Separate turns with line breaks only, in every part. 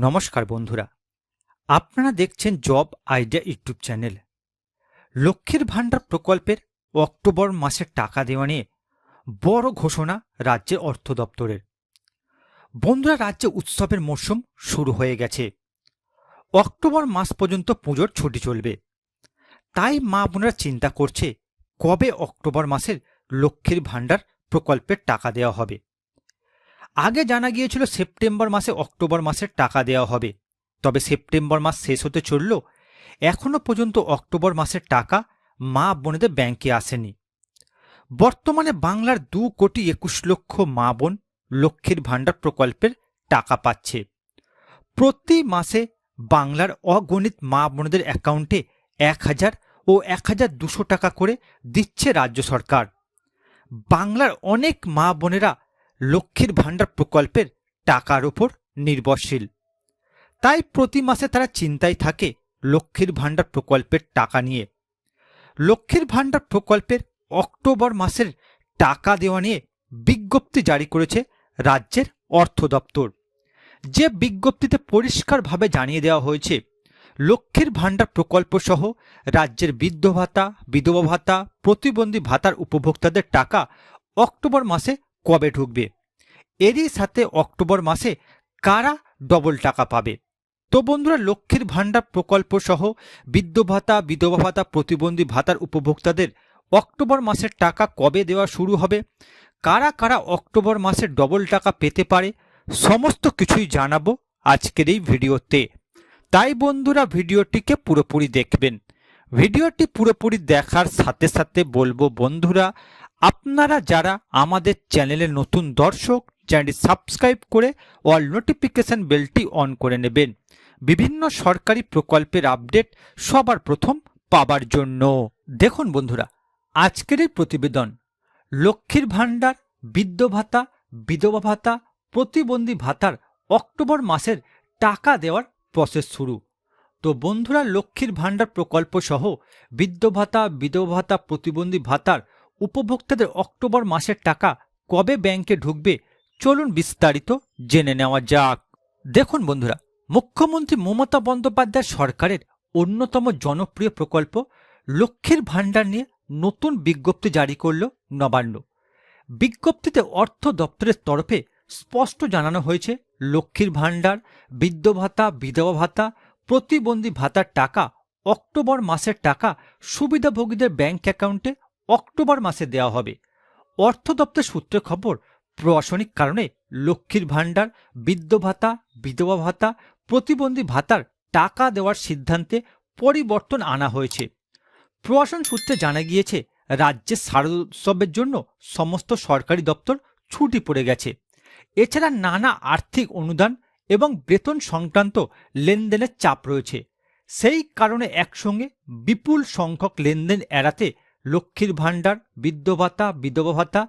নমস্কার বন্ধুরা। আপনারা দেখছেন জব আইডিয়া ইউটিউব চ্যানেল। লক্ষ্মীর ভাণ্ডার প্রকল্পের অক্টোবর মাসের টাকা দেওয়া নিয়ে বড় ঘোষণা রাজ্যের অর্থ দপ্তরের। বন্ধুরা, রাজ্যে উৎসবের মরশুম শুরু হয়ে গেছে। অক্টোবর মাস পর্যন্ত পুজোর ছুটি চলবে। তাই মা বোনেরা চিন্তা করছে, কবে অক্টোবর মাসের লক্ষ্মীর ভাণ্ডার প্রকল্পের টাকা দেওয়া হবে? আগে জানা গিয়েছিল সেপ্টেম্বর মাসে অক্টোবর মাসের টাকা দেওয়া হবে। তবে সেপ্টেম্বর মাস শেষ হতে চলল। এখনও পর্যন্ত অক্টোবর মাসের টাকা মা বোনেদের ব্যাংকে আসেনি। বর্তমানে বাংলার দু কোটি একুশ লক্ষ মা বোন লক্ষ্মীর ভাণ্ডার প্রকল্পের টাকা পাচ্ছে। প্রতি মাসে বাংলার অগণিত মা বোনদের অ্যাকাউন্টে এক হাজার ও এক হাজার দুশো টাকা করে দিচ্ছে রাজ্য সরকার। বাংলার অনেক মা বোনেরা লক্ষ্মীর ভাণ্ডার প্রকল্পের টাকার উপর নির্ভরশীল। তাই প্রতি মাসে তারা চিন্তায় থাকে লক্ষ্মীর ভাণ্ডার প্রকল্পের টাকা নিয়ে। লক্ষ্মীর ভাণ্ডার প্রকল্পের অক্টোবর মাসের টাকা দেওয়া নিয়ে বিজ্ঞপ্তি জারি করেছে রাজ্যের অর্থ দপ্তর। যে বিজ্ঞপ্তিতে পরিষ্কারভাবে জানিয়ে দেওয়া হয়েছে, লক্ষ্মীর ভাণ্ডার প্রকল্প সহ রাজ্যের বৃদ্ধ ভাতা বিধবা ভাতা প্রতিবন্ধী ভাতার উপভোক্তাদের টাকা অক্টোবর মাসে কবে ঢুকবে? এরই সাথে অক্টোবর মাসে কারা ডবল টাকা পাবে? তো বন্ধুরা, লক্ষ্মীর ভাণ্ডার প্রকল্প সহ বৃদ্ধ ভাতা, বিধবা ভাতা, প্রতিবন্ধী ভাতার উপভোক্তাদের অক্টোবর মাসের টাকা কবে দেওয়া শুরু হবে? কারা কারা অক্টোবর মাসে ডবল টাকা পেতে পারে? সমস্ত কিছুই জানাব আজকের এই ভিডিওতে। তাই বন্ধুরা, ভিডিওটিকে পুরোপুরি দেখবেন। ভিডিওটি পুরোপুরি দেখার সাথে সাথে বলব বন্ধুরা, আপনারা যারা আমাদের চ্যানেলে নতুন দর্শক চ্যানেলটি সাবস্ক্রাইব করে অল নোটিফিকেশন বেলটি অন করে নেবেন। বিভিন্ন সরকারি প্রকল্পের আপডেট সবার প্রথম পাবার জন্য। দেখুন বন্ধুরা, আজকের এই প্রতিবেদন, লক্ষ্মীর ভাণ্ডার, বৃদ্ধ ভাতা, বিধবা ভাতা, প্রতিবন্ধী ভাতার অক্টোবর মাসের টাকা দেওয়ার প্রসেস শুরু। তো বন্ধুরা, লক্ষ্মীর ভাণ্ডার প্রকল্প সহ বৃদ্ধ ভাতা, বিধবা ভাতা, প্রতিবন্ধী ভাতার উপভোক্তাদের অক্টোবর মাসের টাকা কবে ব্যাংকে ঢুকবে চলুন বিস্তারিত জেনে নেওয়া যাক। দেখুন বন্ধুরা, মুখ্যমন্ত্রী মমতা বন্দ্যোপাধ্যায় সরকারের অন্যতম জনপ্রিয় প্রকল্প লক্ষ্মীর ভাণ্ডার নিয়ে নতুন বিজ্ঞপ্তি জারি করল নবান্ন। বিজ্ঞপ্তিতে অর্থ দপ্তরের তরফে স্পষ্ট জানানো হয়েছে, লক্ষ্মীর ভাণ্ডার বৃদ্ধ ভাতা, বিধবা ভাতা, প্রতিবন্ধী ভাতার টাকা অক্টোবর মাসের টাকা সুবিধাভোগীদের ব্যাংক অ্যাকাউন্টে অক্টোবর মাসে দেওয়া হবে। অর্থ দপ্তর সূত্রে খবর প্রশাসনিক কারণে লক্ষ্মীর ভাণ্ডার বৃদ্ধ ভাতা, বিধবা ভাতা, প্রতিবন্ধী ভাতার টাকা দেওয়ার সিদ্ধান্তে পরিবর্তন আনা হয়েছে। প্রশাসন সূত্রে জানা গিয়েছে, রাজ্যে শারদোৎসবের জন্য সমস্ত সরকারি দপ্তর ছুটি পড়ে গেছে। এছাড়া নানা আর্থিক অনুদান এবং বেতন সংক্রান্ত লেনদেনের চাপ রয়েছে। সেই কারণে একসঙ্গে বিপুল সংখ্যক লেনদেন এড়াতে লক্ষ্মীর ভাণ্ডার বৃদ্ধ ভাতা, বিধবা ভাতা,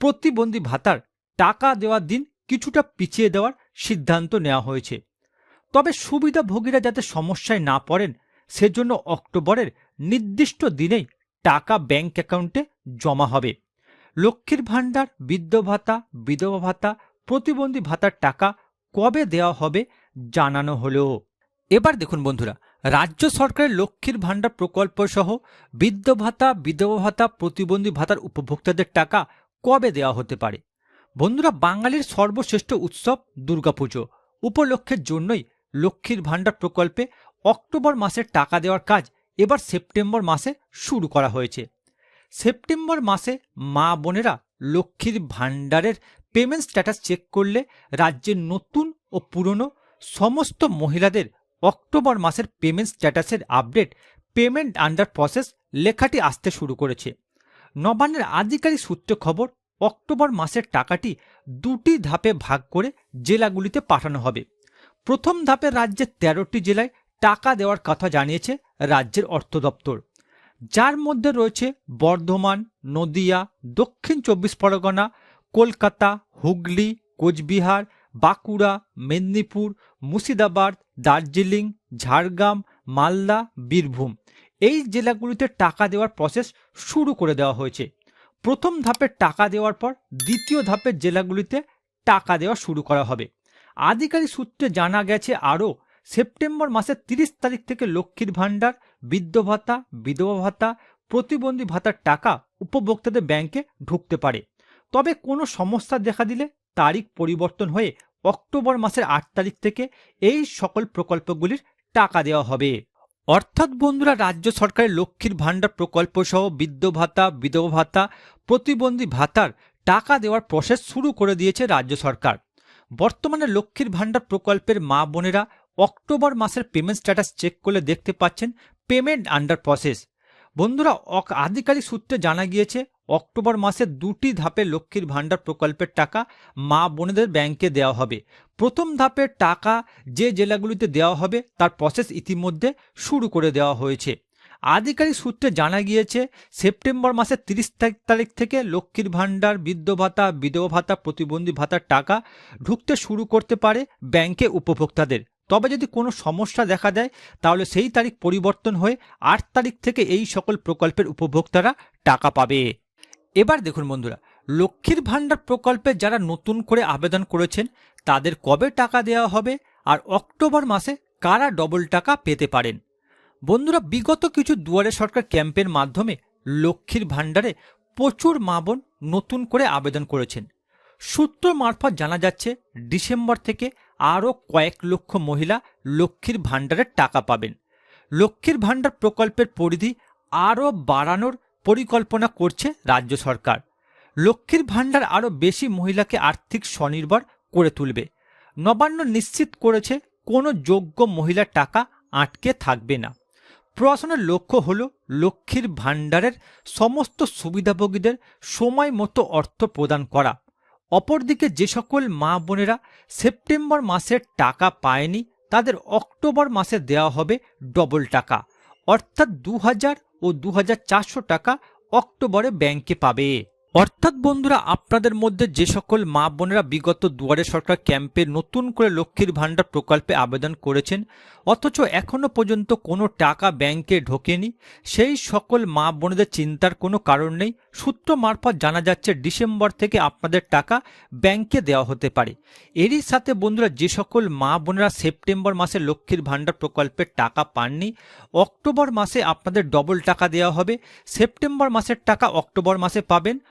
প্রতিবন্ধী ভাতার টাকা দেওয়ার দিন কিছুটা পিছিয়ে দেওয়ার সিদ্ধান্ত নেওয়া হয়েছে। তবে সুবিধাভোগীরা যাতে সমস্যায় না পড়েন, সেজন্য অক্টোবরের নির্দিষ্ট দিনেই টাকা ব্যাংক অ্যাকাউন্টে জমা হবে। লক্ষ্মীর ভাণ্ডার বৃদ্ধ ভাতা, বিধবা ভাতা, প্রতিবন্ধী ভাতার টাকা কবে দেওয়া হবে জানানো হলো। এবার দেখুন বন্ধুরা, রাজ্য সরকারের লক্ষ্মীর ভাণ্ডার প্রকল্প সহ বৃদ্ধ ভাতা, বিধবা ভাতা, প্রতিবন্ধী ভাতার উপভোক্তাদের টাকা কবে দেওয়া হতে পারে? বন্ধুরা, বাঙালির সর্বশ্রেষ্ঠ উৎসব দুর্গাপুজো। উপলক্ষের জন্যই লক্ষ্মীর ভাণ্ডার প্রকল্পে অক্টোবর মাসের টাকা দেওয়ার কাজ এবার সেপ্টেম্বর মাসে শুরু করা হয়েছে। সেপ্টেম্বর মাসে মা বোনেরা লক্ষ্মীর ভাণ্ডারের পেমেন্ট স্ট্যাটাস চেক করলে রাজ্যের নতুন ও পুরনো সমস্ত মহিলাদের অক্টোবর মাসের পেমেন্ট স্ট্যাটাসের আপডেট পেমেন্ট আন্ডার প্রসেস লেখাটি আসতে শুরু করেছে। নবান্নের আধিকারিক সূত্রে খবর অক্টোবর মাসের টাকাটি দুটি ধাপে ভাগ করে জেলাগুলিতে পাঠানো হবে। প্রথম ধাপে রাজ্যের তেরোটি জেলায় টাকা দেওয়ার কথা জানিয়েছে রাজ্যের অর্থ দপ্তর। যার মধ্যে রয়েছে বর্ধমান, নদিয়া, দক্ষিণ চব্বিশ পরগনা, কলকাতা, হুগলি, কোচবিহার, বাঁকুড়া, মেদিনীপুর, মুর্শিদাবাদ, দার্জিলিং, ঝাড়গ্রাম, মালদা, বীরভূম। এই জেলাগুলিতে টাকা দেওয়ার প্রসেস শুরু করে দেওয়া হয়েছে। প্রথম ধাপে টাকা দেওয়ার পর দ্বিতীয় ধাপের জেলাগুলিতে টাকা দেওয়া শুরু করা হবে। আধিকারিক সূত্রে জানা গেছে আরও সেপ্টেম্বর মাসের তিরিশ তারিখ থেকে লক্ষ্মীর ভাণ্ডার, বৃদ্ধ ভাতা, বিধবা ভাতা, প্রতিবন্ধী ভাতার টাকা উপভোক্তাদের ব্যাংকে ঢুকতে পারে। তবে কোনো সমস্যা দেখা দিলে তারিখ পরিবর্তন হয়ে অক্টোবর মাসের আট তারিখ থেকে এই সকল প্রকল্পগুলির টাকা দেওয়া হবে। অর্থাৎ বন্ধুরা, রাজ্য সরকারের লক্ষ্মীর ভাণ্ডার প্রকল্প সহ বৃদ্ধ ভাতা, বিধবা ভাতা, প্রতিবন্ধী ভাতার টাকা দেওয়ার প্রসেস শুরু করে দিয়েছে রাজ্য সরকার। বর্তমানে লক্ষ্মীর ভাণ্ডার প্রকল্পের মা বোনেরা অক্টোবর মাসের পেমেন্ট স্ট্যাটাস চেক করলে দেখতে পাচ্ছেন পেমেন্ট আন্ডার প্রসেস বন্ধুরা আধিকারিক সূত্রে জানা গিয়েছে অক্টোবর মাসে দুটি ধাপে লক্ষ্মীর ভাণ্ডার প্রকল্পের টাকা মা বোনেদের ব্যাংকে দেওয়া হবে। প্রথম ধাপের টাকা যে জেলাগুলিতে দেওয়া হবে, তার প্রসেস ইতিমধ্যে শুরু করে দেওয়া হয়েছে। আধিকারিক সূত্রে জানা গিয়েছে, সেপ্টেম্বর মাসের তিরিশ তারিখ থেকে লক্ষ্মীর ভাণ্ডার, বৃদ্ধ ভাতা, বিধবা ভাতা, প্রতিবন্ধী ভাতার টাকা ঢুকতে শুরু করতে পারে ব্যাংকে উপভোক্তাদের। তবে যদি কোনো সমস্যা দেখা দেয়, তাহলে সেই তারিখ পরিবর্তন হয়ে আট তারিখ থেকে এই সকল প্রকল্পের উপভোক্তারা টাকা পাবে। এবার দেখুন বন্ধুরা, লক্ষ্মীর ভাণ্ডার প্রকল্পে যারা নতুন করে আবেদন করেছেন, তাদের কবে টাকা দেওয়া হবে আর অক্টোবর মাসে কারা ডবল টাকা পেতে পারেন? বন্ধুরা, বিগত কিছু দুয়ারে সরকার ক্যাম্পের মাধ্যমে লক্ষ্মীর ভাণ্ডারে প্রচুর মা বোন নতুন করে আবেদন করেছেন। সূত্র মারফত জানা যাচ্ছে, ডিসেম্বর থেকে আরও কয়েক লক্ষ মহিলা লক্ষ্মীর ভাণ্ডারের টাকা পাবেন। লক্ষ্মীর ভাণ্ডার প্রকল্পের পরিধি আরও বাড়ানোর পরিকল্পনা করছে রাজ্য সরকার। লক্ষ্মীর ভাণ্ডার আরও বেশি মহিলাকে আর্থিক স্বনির্ভর করে তুলবে। নবান্ন নিশ্চিত করেছে কোনো যোগ্য মহিলার টাকা আটকে থাকবে না। প্রশাসনের লক্ষ্য হল লক্ষ্মীর ভাণ্ডারের সমস্ত সুবিধাভোগীদের সময় মতো অর্থ প্রদান করা। অপরদিকে যে সকল মা বোনেরা সেপ্টেম্বর মাসের টাকা পায়নি, তাদের অক্টোবর মাসে দেওয়া হবে ডবল টাকা। অর্থাৎ দু হাজার ও দু হাজার চারশো টাকা অক্টোবরে ব্যাংকে পাবে। অর্থাৎ বন্ধুরা, আপনাদের মধ্যে যে সকল মা বোনেরা বিগত দুয়ারে সরকার ক্যাম্পে নতুন করে লক্ষ্মীর ভাণ্ডার প্রকল্পে আবেদন করেছেন, অথচ এখনও পর্যন্ত কোনো টাকা ব্যাংকে ঢোকেনি, সেই সকল মা বোনেদের চিন্তার কোনো কারণ নেই। সূত্র মারফত জানা যাচ্ছে, ডিসেম্বর থেকে আপনাদের টাকা ব্যাংকে দেওয়া হতে পারে। এরই সাথে বন্ধুরা, যে সকল মা বোনেরা সেপ্টেম্বর মাসে লক্ষ্মীর ভাণ্ডার প্রকল্পের টাকা পাননি, অক্টোবর মাসে আপনাদের ডবল টাকা দেওয়া হবে, সেপ্টেম্বর মাসের টাকা অক্টোবর মাসে পাবেন